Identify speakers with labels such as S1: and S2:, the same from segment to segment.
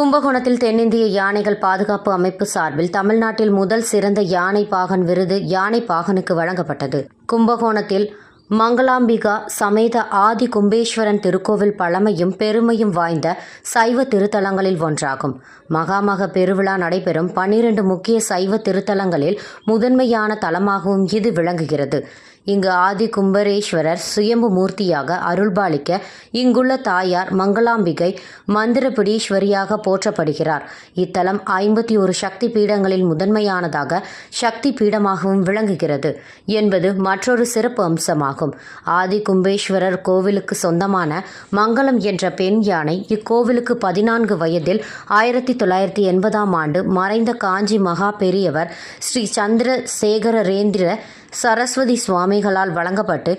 S1: கும்பகோணத்தில் தென்னிந்திய யானைகள் பாதுகாப்பு அமைப்பு சார்பில் தமிழ்நாட்டில் முதல் சிறந்த யானை பாகன் விருது யானை பாகனுக்கு வழங்கப்பட்டது. கும்பகோணத்தில் மங்களாம்பிகா சமேத ஆதி கும்பேஸ்வரன் திருக்கோவில் பழமையும் பெருமையும் வாய்ந்த சைவ திருத்தலங்களில் ஒன்றாகும். மகாமக பெருவிழா நடைபெறும் பன்னிரண்டு முக்கிய சைவ திருத்தலங்களில் முதன்மையான தலமாகவும் இது விளங்குகிறது. இங்கு ஆதி கும்பரேஸ்வரர் சுயம்பு மூர்த்தியாக அருள்பாலிக்க இங்குள்ள தாயார் மங்களாம்பிகை மந்திரபிடீஸ்வரியாக போற்றப்படுகிறார். இத்தலம் ஐம்பத்தி ஒரு சக்தி பீடங்களில் முதன்மையானதாக சக்தி பீடமாகவும் விளங்குகிறது என்பது மற்றொரு சிறப்பு அம்சமாகும். ஆதி கும்பேஸ்வரர் கோவிலுக்கு சொந்தமான மங்களம் என்ற பெண் யானை இக்கோவிலுக்கு பதினான்கு வயதில் ஆயிரத்தி தொள்ளாயிரத்தி எண்பதாம் ஆண்டு மறைந்த காஞ்சி மகா பெரியவர் ஸ்ரீ சந்திரசேகரரேந்திர சரஸ்வதி சுவாமிகளால் வழங்கப்பட்டு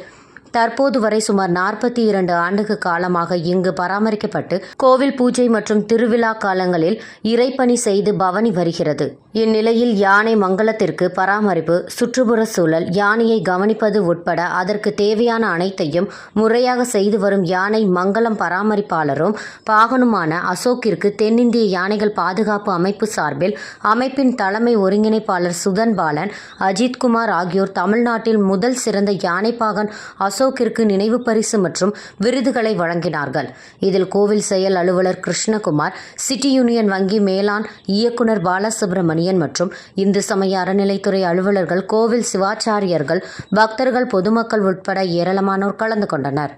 S1: தற்போது வரை சுமார் நாற்பத்தி இரண்டு ஆண்டுக்கு காலமாக இங்கு பராமரிக்கப்பட்டு கோவில் பூஜை மற்றும் திருவிழா காலங்களில் இறைப்பணி செய்து பவனி வருகிறது. இந்நிலையில் யானை மங்களத்திற்கு பராமரிப்பு சுற்றுப்புற சூழல் யானையை கவனிப்பது உட்பட அதற்கு தேவையான அனைத்தையும் முறையாக செய்து வரும் யானை மங்களம் பராமரிப்பாளரும் பாகனுமான அசோக்கிற்கு தென்னிந்திய யானைகள் பாதுகாப்பு அமைப்பு சார்பில் அமைப்பின் தலைமை ஒருங்கிணைப்பாளர் சுதன் பாலன் அஜித்குமார் ஆகியோர் தமிழ்நாட்டில் முதல் சிறந்த யானை பாகன் அசோக்கிற்கு நினைவு பரிசு மற்றும் விருதுகளை வழங்கினார்கள். இதில் கோவில் செயல் அலுவலர் கிருஷ்ணகுமார் சிட்டி யூனியன் வங்கி மேலாண் இயக்குனர் பாலசுப்ரமணியன் மற்றும் இந்து சமய அறநிலைத்துறை அலுவலர்கள் கோவில் சிவாச்சாரியர்கள் பக்தர்கள் பொதுமக்கள் உட்பட ஏராளமானோர் கலந்து கொண்டனர்.